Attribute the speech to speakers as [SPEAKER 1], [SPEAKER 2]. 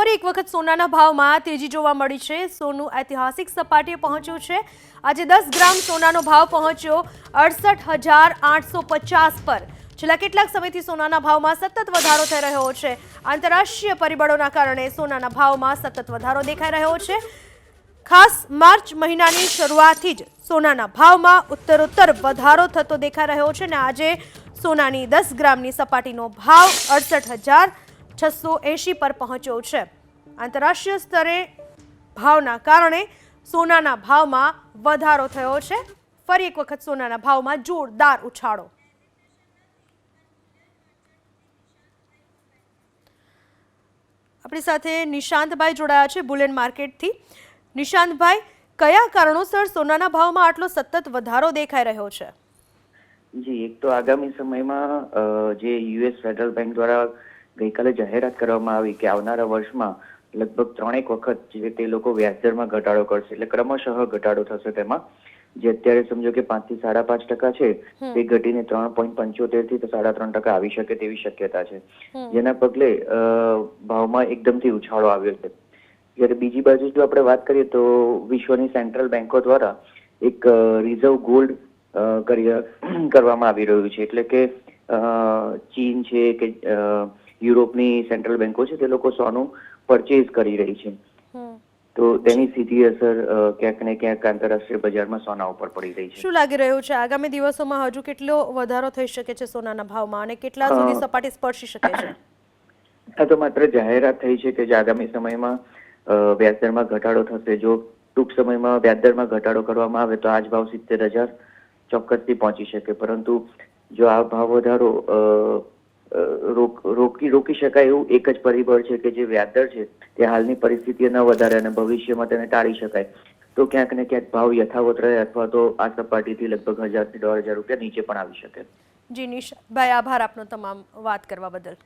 [SPEAKER 1] ફરી એક વખત સોનાના ભાવમાં તેજી જોવા મળી છે. સોનું ઐતિહાસિક સપાટીએ પહોંચ્યું છે. આજે દસ ગ્રામ સોનાનો ભાવ પહોંચ્યો અડસઠ હજાર આઠસો પચાસ પર. છેલ્લા કેટલાક સમયથી સોનાના ભાવમાં સતત વધારો થઈ રહ્યો છે. આંતરરાષ્ટ્રીય પરિબળોના કારણે સોનાના ભાવમાં સતત વધારો દેખાઈ રહ્યો છે. ખાસ માર્ચ મહિનાની શરૂઆતથી જ સોનાના ભાવમાં ઉત્તરોત્તર વધારો થતો દેખાઈ રહ્યો છે અને આજે સોનાની દસ ગ્રામની સપાટીનો ભાવ અડસઠ હજાર છસો એંશી પર પહોંચ્યો છે. આંતરરાષ્ટ્રીય સ્તરે ભાવના કારણે સોનાના ભાવમાં વધારો થયો છે. ફરી એક વખત સોનાના ભાવમાં જોરદાર ઉછાળો. આપણી સાથે નિશાંતભાઈ જોડાયા છે બુલેન માર્કેટથી. નિશાંતભાઈ, કયા કારણોસર સોનાના ભાવમાં આટલો સતત વધારો દેખાઈ રહ્યો છે?
[SPEAKER 2] જી, એક તો આગામી સમયમાં જે યુએસ ફેડરલ બેંક દ્વારા ગઈકાલે જાહેરાત કરવામાં આવી કે આવનારા વર્ષમાં લગભગ ત્રણેક વખત જે તે લોકો વ્યાજદરમાં ઘટાડો કરશે. એટલે ક્રમશઃ ઘટાડો થશે તેમાં. જે અત્યારે સમજો કે પાંચથી સાડા પાંચ ટકા છે તે ઘટીને ત્રણ પોઈન્ટ પંચોતેરથી સાડા ત્રણ ટકા આવી શકે તેવી શક્યતા છે. જેના પગલે ભાવમાં એકદમથી ઉછાળો આવ્યો છે. જ્યારે બીજી બાજુ જો આપણે વાત કરીએ તો વિશ્વની સેન્ટ્રલ બેંકો દ્વારા એક રિઝર્વ ગોલ્ડ કરવામાં આવી રહ્યું છે. એટલે કે ચીન છે કે યુરોપની સેન્ટ્રલ બેન્કો છે તે લોકો સોનું પરચેઝ કરી રહી છે. તો તેની સીધી અસર ક્યાંક ને ક્યાંક આંતરરાષ્ટ્રીય બજારમાં સોના ઉપર પડી રહી છે.
[SPEAKER 1] શું લાગી રહ્યું છે? આગામી દિવસોમાં હજુ કેટલો વધારો થઈ શકે છે સોનાના ભાવમાં અને કેટલા સુધી સપાટી સ્પર્શી શકે છે?
[SPEAKER 2] આ તો માત્ર જાહેરાત થઈ છે કે જે આગામી સમયમાં વ્યાજદરમાં ઘટાડો થશે. જો ટૂંક સમયમાં વ્યાજદરમાં ઘટાડો કરવામાં આવે તો આ જ ભાવ સિત્તેર હજાર ચોક્કસથી પહોંચી શકે. પરંતુ જો આ ભાવ વધારો અ, રોક- રોકી શકાય એવું એક જ પરિબળ છે કે જે વ્યાજદર છે, તે હાલની પરિસ્થિતિએ ન વધારે અને ભવિષ્યમાં તેને ટાળી શકાય. તો ક્યાંક ને ક્યાંક ભાવ યથાવત રહે અથવા તો આ સપાટીથી લગભગ હજારથી દોઢ હજાર રૂપિયા નીચે પણ આવી શકે.
[SPEAKER 1] જી નિશાંતભાઈ આભાર આપનો તમામ વાત કરવા બદલ.